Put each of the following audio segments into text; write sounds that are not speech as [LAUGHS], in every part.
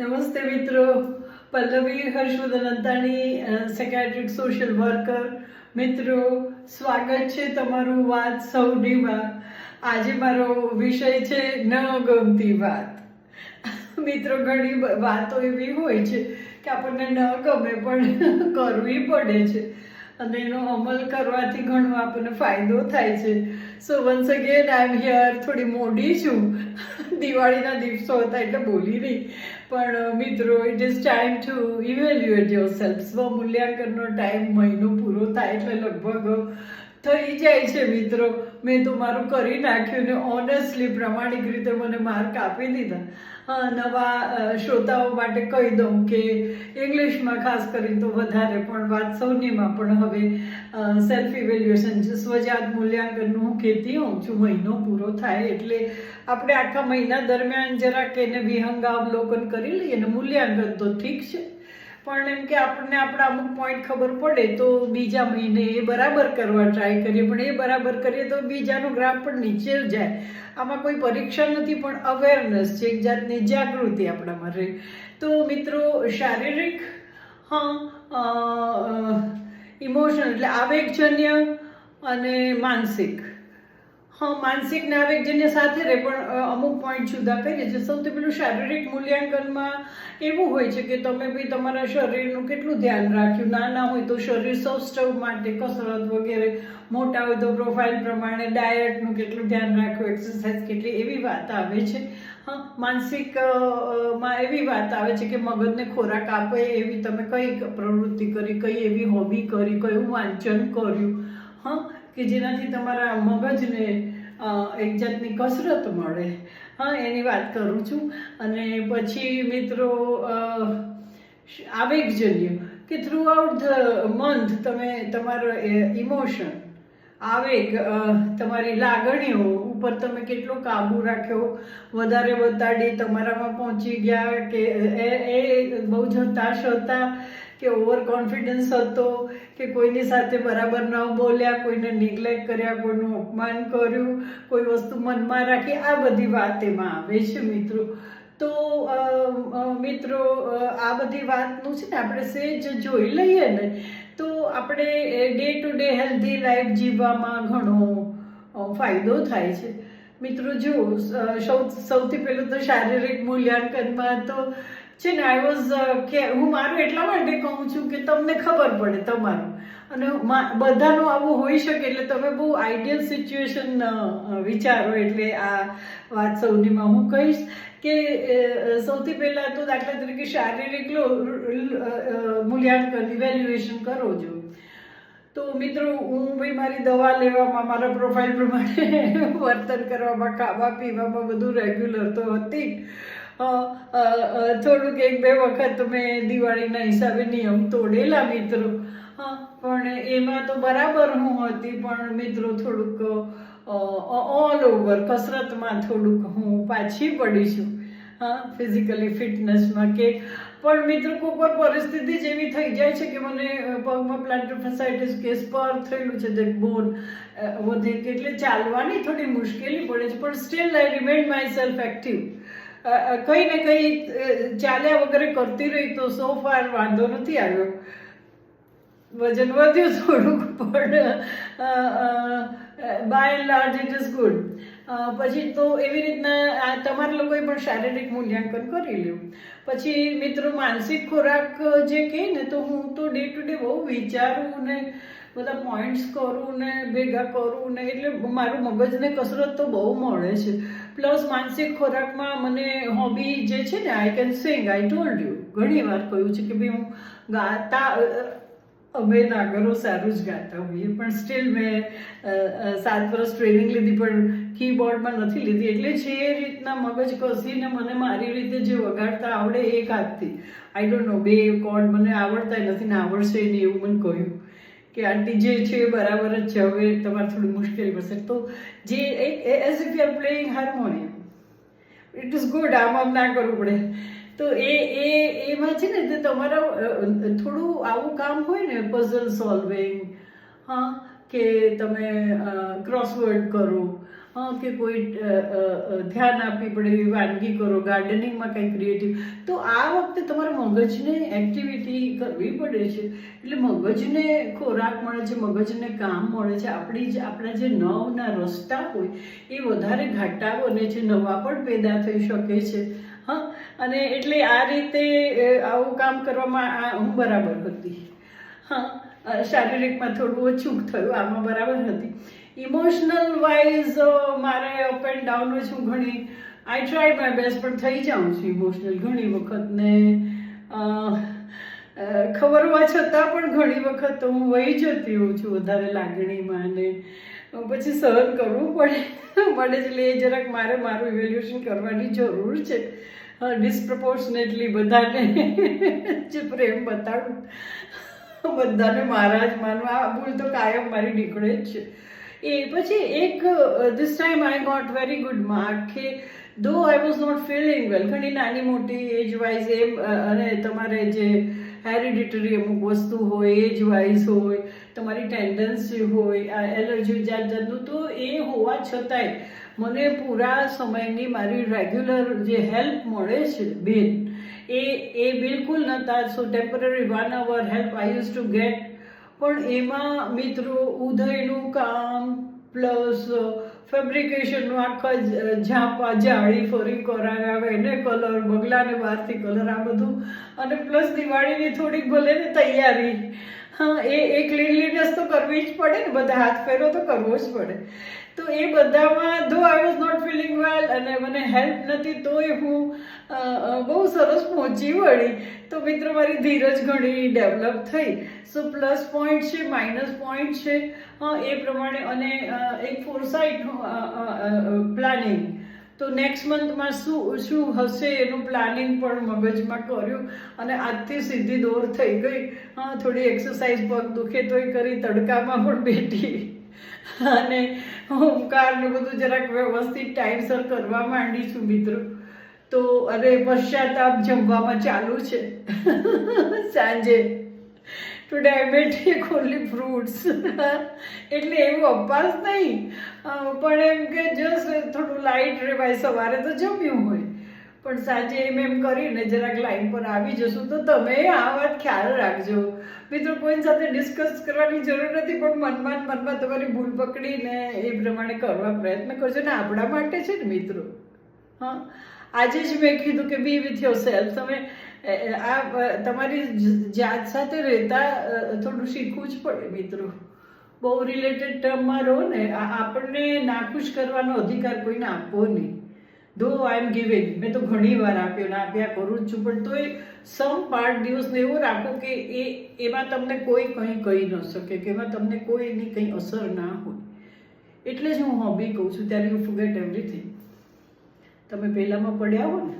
નમસ્તે મિત્રો. Pallavi Harshvardhan Antani secretary social worker મિત્રો, સ્વાગત છે તમારું વાત સૌનીમાં આજે મારો વિષય છે ન ગમતી વાત. મિત્રો, ઘણી વાતો એવી હોય છે કે આપણને ન ગમે પણ [LAUGHS] કરવી પડે છે. અને એનો અમલ કરવાથી ઘણો આપણને ફાયદો થાય છે. So once again I am here થોડી મોડી છું. દિવાળીના દિવસો હતા એટલે બોલી નહીં. પણ મિત્રો it is time to evaluate your self સ્વ મૂલ્યાંકનનો ટાઈમ મહિનો પૂરો થાય એટલે લગભગ થઈ જાય છે, મિત્રો. મેં તો મારું કરી નાખ્યું ને ઓનેસ્ટલી પ્રામાણિક રીતે મને માર્ક આપી દીધા. નવા શ્રોતાઓ માટે કહી દઉં કે ઇંગ્લિશમાં ખાસ કરીને તો વધારે પણ વાત સૌનીમાં, પણ હવે સેલ્ફ ઇવેલ્યુએશન સ્વજાત મૂલ્યાંકનનું હું કહેતી હોઉં છું, મહિનો પૂરો થાય એટલે આપણે આખા મહિના દરમિયાન જરાક એને વિહંગાવલોકન કરી લઈએ ને મૂલ્યાંકન તો ઠીક છે. પણ એમ કે આપણને આપણા અમુક પોઈન્ટ ખબર પડે તો બીજા મહિને એ બરાબર કરવા ટ્રાય કરીએ. પણ એ બરાબર કરીએ તો બીજાનો ગ્રાફ પણ નીચે જ જાય. આમાં કોઈ પરીક્ષા નથી, પણ અવેરનેસ છે, એક જાતની જાગૃતિ આપણામાં રહે. તો મિત્રો, શારીરિક, હા ઇમોશન એટલે આવેગજન્ય અને માનસિક. માનસિક ને આવેગજન્ય સાથે રહે પણ અમુક પોઈન્ટ જુદા કરીએ છીએ સૌથી પેલું શારીરિક મૂલ્યાંકનમાં એવું હોય છે કે તમે બી તમારા શરીરનું કેટલું ધ્યાન રાખ્યું? નાના હોય તો શરીર સૌષ્ઠવ માટે કસરત વગેરે મોટા હોય તો પ્રોફાઇલ પ્રમાણે ડાયટનું કેટલું ધ્યાન રાખ્યું એક્સરસાઇઝ કેટલી એવી વાત આવે છે. હા માનસિક અ, અ, માં એવી વાત આવે છે કે મગજને ખોરાક આપે એવી તમે કઈ પ્રવૃત્તિ કરી કઈ એવી હોબી કરી કયું વાંચન કર્યું? હા કે જેનાથી તમારા મગજને એક જાતની કસરત મળે. હા, એની વાત કરું છું. અને પછી મિત્રો આવેગજન્ય કે થ્રુ આઉટ ધ મંથ તમે તમારો ઇમોશન આવેગ તમારી લાગણીઓ ઉપર તમે કેટલો કાબુ રાખ્યો, વધારે વતાડી તમારામાં પહોંચી ગયા કે એ બહુ જ હતાશ હતા કે ઓવર કોન્ફિડન્સ હતો કે કોઈની સાથે બરાબર ન બોલ્યા, કોઈને નિગ્લેક્ટ કર્યા, કોઈનું અપમાન કર્યું, કોઈ વસ્તુ મનમાં રાખી, આ બધી વાત એમાં આવે છે મિત્રો. તો મિત્રો આ બધી વાતનું છે ને આપણે સેજ જોઈ લઈએ ને, તો આપણે day to day healthy life જીવવામાં ઘણો ફાયદો થાય છે. મિત્રો, જો સૌથી પહેલું તો શારીરિક મૂલ્યાંકનમાં તો છે ને આઈ વોઝ કે હું મારું એટલા માટે કહું છું કે તમને ખબર પડે તમારું. અને બધાનું આવું હોઈ શકે એટલે તમે બહુ આઈડિયલ સિચ્યુએશન વિચારો એટલે આ વાત સૌનીમાં હું કહીશ કે સૌથી પહેલાં તો દાખલા તરીકે શારીરિક લો મૂલ્યાંકન ઇવેલ્યુએશન કરો છો તો મિત્રો, હું ભાઈ મારી દવા લેવામાં, મારા પ્રોફાઇલ પ્રમાણે [LAUGHS] વર્તન કરવામાં, ખાવા પીવામાં બધું રેગ્યુલર તો હતી થોડુંક એક બે વખત મેં દિવાળીના હિસાબે નિયમ તોડેલા મિત્રો. પણ એમાં તો બરાબર હું હતી, પણ મિત્રો થોડુંક ઓલ ઓવર કસરતમાં થોડુંક હું પાછી પડી છું. હા ફિઝિકલી ફિટનેસમાં કે, પણ મિત્રો કોઈક પરિસ્થિતિ જેવી થઈ જાય છે કે મને પગમાં પ્લાન્ટર ફેસાઇટિસ કે સ્પર થયેલું છે, તે બોન વધે એટલે ચાલવાની થોડી મુશ્કેલી પડે છે, પણ still I remain my self active કંઈ ને કંઈ ચાલ્યા વગેરે કરતી રહી તો સો ફાર વાંધો નથી આવ્યો. વજન વધ્યું થોડુંક, પણ by and large it is good પછી તો એવી રીતના તમારા લોકોએ પણ શારીરિક મૂલ્યાંકન કરી લ્યું. પછી મિત્રો માનસિક ખોરાક જે કહે ને, તો હું તો ડે ટુ ડે બહુ વિચારું ને, બધા પોઈન્ટ્સ કરું ને, ભેગા કરું ને, એટલે મારું મગજને કસરત તો બહુ મળે છે. પ્લસ માનસિક ખોરાકમાં મને હોબી જે છે ને I can sing I told you ઘણી વાર કહ્યું છે કે ભાઈ હું ગાતા અમે નાગરો સારું જ ગાતા હોઈએ, પણ સ્ટીલ મેં સાત વર્ષ ટ્રેનિંગ લીધી, પણ કીબોર્ડમાં નથી લીધી. એટલે જે રીતના મગજ કસીને મને મારી રીતે જે વગાડતા આવડે એ ગાતી આઈ ડોન્ટ નો બે કોર્ડ મને આવડતા નથી ને આવડશે ને એવું મને કહ્યું. કે આંટી જે છે એ બરાબર જ છે. હવે તમારે થોડી મુશ્કેલી પડશે. તો જે એક as if you playing harmonium it is good આમ આમ ના કરવું પડે. તો એ એ, એમાં છે ને તો તમારા થોડું આવું કામ હોય ને પઝલ સોલ્વિંગ હા, કે તમે ક્રોસવર્ડ કરો કે કોઈ ધ્યાન આપવી પડે એવી વાનગી કરો ગાર્ડનિંગમાં કંઈ ક્રિએટિવ તો આ વખતે તમારા મગજને એક્ટિવિટી કરવી પડે છે. એટલે મગજને ખોરાક મળે છે, મગજને કામ મળે છે. આપણી જે, આપણા જે નવના રસ્તા હોય, એ વધારે ઘાટા બને છે, નવા પણ પેદા થઈ શકે છે. હા, અને એટલે આ રીતે આવું કામ કરવામાં આ, હું બરાબર હતી. હા શારીરિકમાં થોડું ઓછું થયું, આમાં બરાબર હતી. ઇમોશનલ વાઇઝ મારે અપ એન્ડ ડાઉન હું ઘણી આઈ ટ્રાય માય બેસ્ટ પણ થઈ જાઉં છું ઇમોશનલ ઘણી વખત ને ખબર હોવા છતાં પણ ઘણી વખત હું વહી જતી હોઉં છું વધારે લાગણીમાં ને પછી સહન કરવું પડે. પડે એટલે એ જરાક મારે મારું ઇવેલ્યુએશન કરવાની જરૂર છે. ડિસ્પ્રપોર્શનેટલી બધાને જે પ્રેમ બતાડું. બધાને મારા જ માનવા, આ ભૂલ તો કાયમ મારી નીકળે જ છે. એ પછી એક this time I got very good mark કે though I was not feeling well ઘણી નાની મોટી એજ વાઇઝ એમ અને તમારે જે હેરિડિટરી અમુક વસ્તુ હોય એજ વાઇઝ હોય, તમારી ટેન્ડન્સી હોય, આ એલર્જી જાત જાતનું તો એ હોવા છતાંય મને પૂરા સમયની મારી રેગ્યુલર જે હેલ્પ મળે છે બેન એ એ બિલકુલ નહોતા. So temporary one hour help I use to get પણ એમાં મિત્રો ઉદયનું કામ પ્લસ ફેબ્રિકેશનનું આખા ઝાંપા, જાળી ફરી કરાવ્યા એને કલર બગલાને બહારથી કલર આ બધું. અને પ્લસ દિવાળીની થોડીક ભલે ને તૈયારી. હા, એ એ ક્લીનલીનેસ તો કરવી જ પડે ને, બધા હાથ ફેરો તો કરવો જ પડે. તો એ બધામાં though I was not feeling well અને મને હેલ્પ નથી, તોય હું બહુ સરસ પહોંચી વળી. તો મિત્રો, મારી ધીરજ ઘણી ડેવલપ થઈ. સો પ્લસ પોઈન્ટ છે માઇનસ પોઈન્ટ છે. એ પ્રમાણે અને એક ફોરસાઇટ પ્લાનિંગ તો નેક્સ્ટ મંથમાં શું શું હશે એનું પ્લાનિંગ પણ મગજમાં કર્યું અને આજથી સીધી દોર થઈ ગઈ. હા થોડી એક્સરસાઇઝ પગ દુખે તોય કરી, તડકામાં પણ બેઠી. અને ઓમકાર ને બધું જરાક વ્યવસ્થિત ટાઈમસર કરવા માંડી છું મિત્રો. તો અરે પશ્ચાતાપ જમવામાં ચાલુ છે. સાંજે. ટુડે આઈ ઓનલી ફ્રૂટ્સ એટલે એવું અપાસ નહીં. પણ એમ કે જસ્ટ થોડું લાઇટ રહેવાય સવારે તો જમ્યું હોય. પણ સાંજે એમ એમ કરીને જરાક લાઈન પર આવી જશું. તો તમે આ વાત ખ્યાલ રાખજો. મિત્રો કોઈ સાથે ડિસ્કસ કરવાની જરૂર નથી, પણ મનમાં મનમાં તમારી ભૂલ પકડીને એ પ્રમાણે કરવા પ્રયત્ન કરજો. ને આપણા માટે છે ને, મિત્રો, હા, આજે જ મેં કીધું કે બી વિથ યોર સેલ્ફ તમે આ તમારી જાત સાથે રહેતા થોડું શીખવું જ પડે, મિત્રો. બહુ રિલેટેડ ટર્મમાં રહો ને આપણને નાખુશ કરવાનો અધિકાર કોઈને આપવો નહીં. ધો આઈ એમ ગિવિંગ મેં તો ઘણી વાર આપ્યો ને આપ્યા કરું જ છું, પણ તોય સમ પાર્ટ દિવસને એવો રાખો કે એ, એમાં તમને કોઈ કંઈ કહી ન શકે, કે એમાં તમને કોઈ એની કંઈ અસર ના હોય. એટલે જ હું હોબી કહું છું, ત્યારે યુ ફુગેટ એવરીથિંગ તમે પહેલાંમાં પડ્યા હો ને?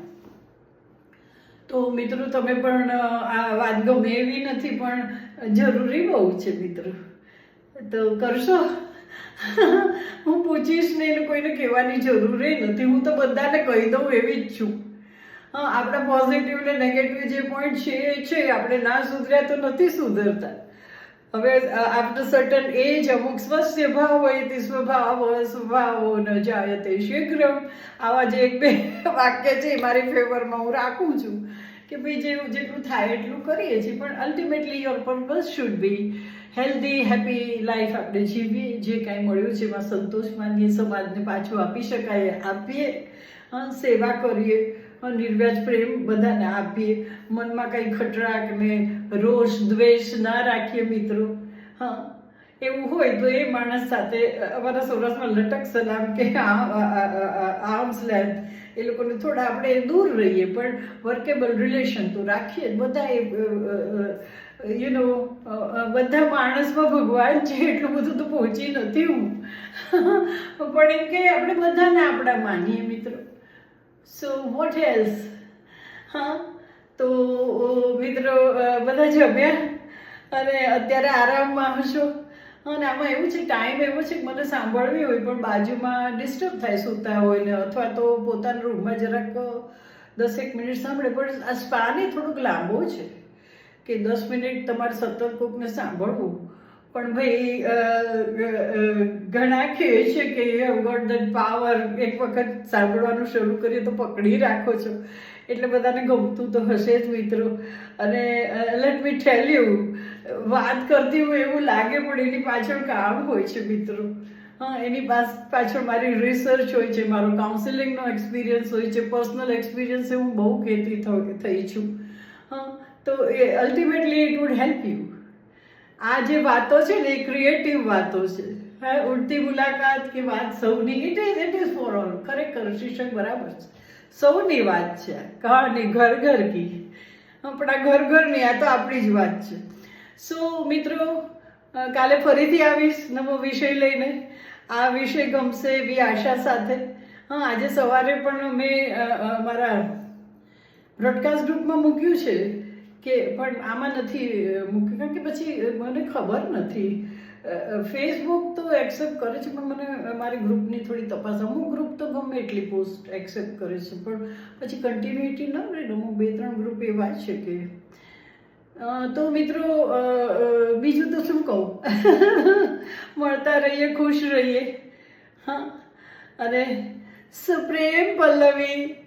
તો મિત્રો, તમે પણ આ વાત ગમે એવી નથી, પણ જરૂરી બહુ છે, મિત્રો. તો કરશો? હું પૂછીશ ને એને કોઈને કહેવાની જરૂર નથી. હું તો બધાને કહી દઉં એવી જ છું. હા, આપણા પોઝિટિવ ને નેગેટિવ જે પોઈન્ટ છે એ છે, આપણે ના સુધર્યા તો નથી સુધરતા. હવે આફ્ટર સર્ટન એજ અમુક સ્વસ્થ ભાવ હોય તે સ્વભાવ સ્વભાવો ન જાયતે શીઘ્રમ આવા જે એક બે વાક્ય છે મારી ફેવરમાં હું રાખું છું કે ભાઈ જેવું જેટલું થાય એટલું કરીએ છીએ. પણ ultimately your purpose should be healthy happy life આપણે જીવીએ, જે કાંઈ મળ્યું છે એમાં સંતોષ માનીએ, સમાજને પાછું આપી શકાય, આપીએ સેવા કરીએ નિર્વ્યાજ પ્રેમ બધાને આપીએ, મનમાં કંઈ ખટરાક ને રોષ, દ્વેષ ના રાખીએ મિત્રો. હા, એવું હોય તો એ માણસ સાથે, અમારા સૌરાષ્ટ્રમાં લટક સલામ કે આર્મ્સ લેન્થ એ લોકોને થોડા આપણે દૂર રહીએ, પણ વર્કેબલ રિલેશન તો રાખીએ બધા બધા યુ નો બધા માણસમાં ભગવાન છે એટલું બધું તો પહોંચી નથી હું. [LAUGHS] પણ એમ કે આપણે બધાને આપણા માનીએ મિત્રો. સો વોટ એલ્સ હા? તો મિત્રો બધા જમ્યા? અને અત્યારે આરામમાં હશો અને આમાં એવું છે ટાઈમ એવો છે કે મને સાંભળવી હોય, પણ બાજુમાં ડિસ્ટર્બ થાય, સૂતા હોય ને, અથવા તો પોતાના રૂમમાં જરાક દસેક મિનિટ સાંભળે, પણ આ સ્પાને થોડુંક લાંબો છે. કે દસ મિનિટ તમારે સતત કોકને સાંભળવું. પણ ભાઈ ઘણા કહે છે કે હેવ ગોટ દેટ પાવર એક વખત સાંભળવાનું શરૂ કરીએ તો પકડી રાખો છો. એટલે બધાને ગમતું તો હશે જ મિત્રો. અને લેટ મી ટેલ યુ વાત કરતી હોય એવું લાગે પણ એની પાછળ કામ હોય છે મિત્રો. હા, એની પાસ, પાછળ મારી રિસર્ચ હોય છે, મારો કાઉન્સિલિંગનો એક્સપિરિયન્સ હોય છે પર્સનલ એક્સપિરિયન્સ હું બહુ કહેતી થઈ છું. હા તો એ ultimately it would help you આ જે વાતો છે ને, એ ક્રિએટિવ વાતો છે. હા, ઉડતી મુલાકાત કે વાત સૌની it is it is for all ખરેખર શીર્ષક બરાબર છે. સૌની વાત છે, કહાની ઘર ઘર કી. આપણા ઘર ઘરની આ તો આપણી જ વાત છે. સો મિત્રો કાલે ફરીથી આવીશ નવો વિષય લઈને. આ વિષય ગમશે એવી આશા સાથે. હા, આજે સવારે પણ મેં મારા બ્રોડકાસ્ટ ગ્રુપમાં મૂક્યું છે. કે પણ આમાં નથી, મૂકી, કારણ કે પછી મને ખબર નથી. ફેસબુક તો એક્સેપ્ટ કરે છે, પણ મને, મારી ગ્રુપની થોડી તપાસ. અમુક ગ્રુપ તો ગમે એટલી પોસ્ટ એક્સેપ્ટ કરે છે, પણ પછી કન્ટિન્યુટી ન રહે અમુક બે, ત્રણ ગ્રુપ એવા છે કે. તો મિત્રો બીજું તો શું કહું? [LAUGHS] મળતા રહીએ, ખુશ રહીએ. હા. અને સુપ્રેમ પલ્લવી.